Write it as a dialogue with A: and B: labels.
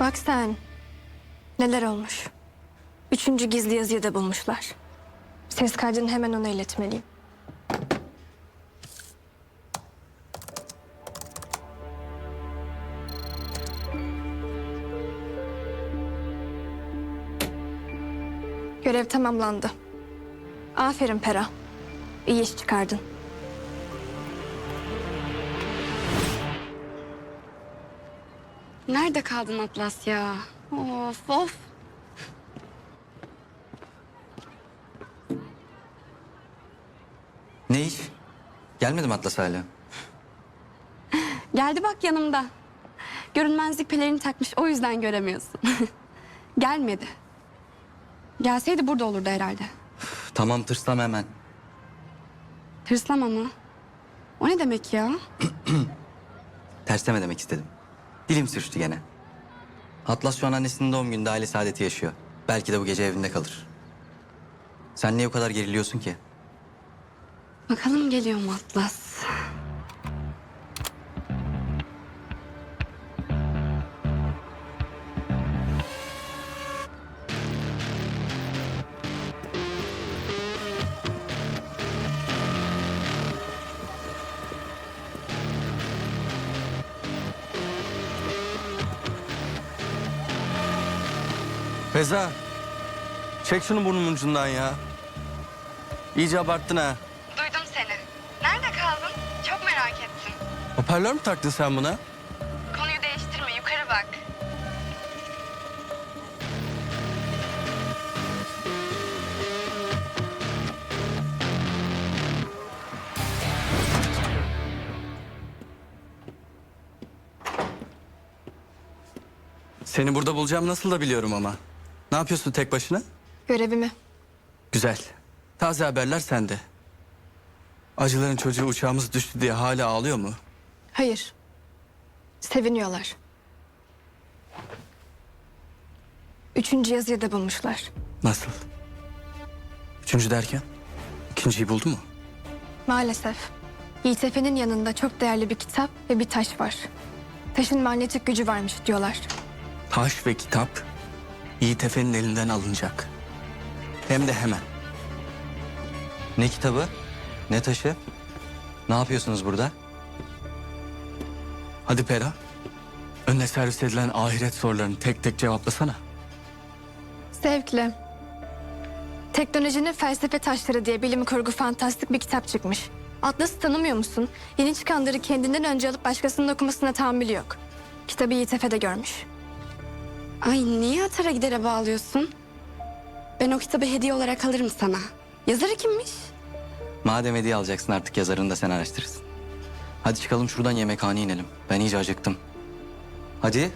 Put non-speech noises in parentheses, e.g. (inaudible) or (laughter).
A: Bak sen. Neler olmuş. Üçüncü gizli yazıyı da bulmuşlar. Ses kaydını hemen ona iletmeliyim. Görev tamamlandı. Aferin Pera. İyi iş çıkardın.
B: Nerede kaldın Atlas ya? Of of.
C: Ne iş? Gelmedim Atlas hala.
B: Geldi bak yanımda. Görünmezlik pelerini takmış o yüzden göremiyorsun. (laughs) Gelmedi. Gelseydi burada olurdu herhalde.
C: Tamam tırslama hemen.
B: Hırslama mı? O ne demek ya? (clears throat)
C: Tersleme demek istedim. Dilim sürçtü gene. Atlas şu an annesinin doğum gününde aile saadeti yaşıyor. Belki de bu gece evinde kalır. Sen niye o kadar geriliyorsun ki?
B: Bakalım geliyor mu Atlas?
D: Feza. Çek şunu burnumun ucundan ya. İyice abarttın ha.
B: Duydum seni. Nerede kaldın? Çok merak ettim.
D: Hoparlör mü taktın sen buna?
B: Konuyu değiştirme yukarı bak.
D: Seni burada bulacağım nasıl da biliyorum ama. Ne yapıyorsun tek başına?
A: Görevimi.
D: Güzel. Taze haberler sende. Acıların çocuğu uçağımız düştü diye hala ağlıyor mu?
A: Hayır. Seviniyorlar. Üçüncü yazıyı da bulmuşlar.
D: Nasıl? Üçüncü derken? İkinciyi buldu mu?
A: Maalesef. Yiğit Efe'nin yanında çok değerli bir kitap ve bir taş var. Taşın manyetik gücü varmış diyorlar.
D: Taş ve kitap Yiğit Efe'nin elinden alınacak. Hem de hemen.
C: Ne kitabı? Ne taşı? Ne yapıyorsunuz burada?
D: Hadi Pera. Önüne servis edilen ahiret sorularını tek tek cevaplasana.
A: Zevkle. Teknolojinin felsefe taşları diye bilim kurgu fantastik bir kitap çıkmış. Atlas'ı tanımıyor musun? Yeni çıkanları kendinden önce alıp başkasının okumasına tahammülü yok. Kitabı Yiğit Efe de görmüş.
B: Ay niye atara gidere bağlıyorsun? Ben o kitabı hediye olarak alırım sana. Yazarı kimmiş?
C: Madem hediye alacaksın artık yazarını da sen araştırırsın. Hadi çıkalım şuradan yemekhaneye inelim. Ben iyice acıktım. Hadi.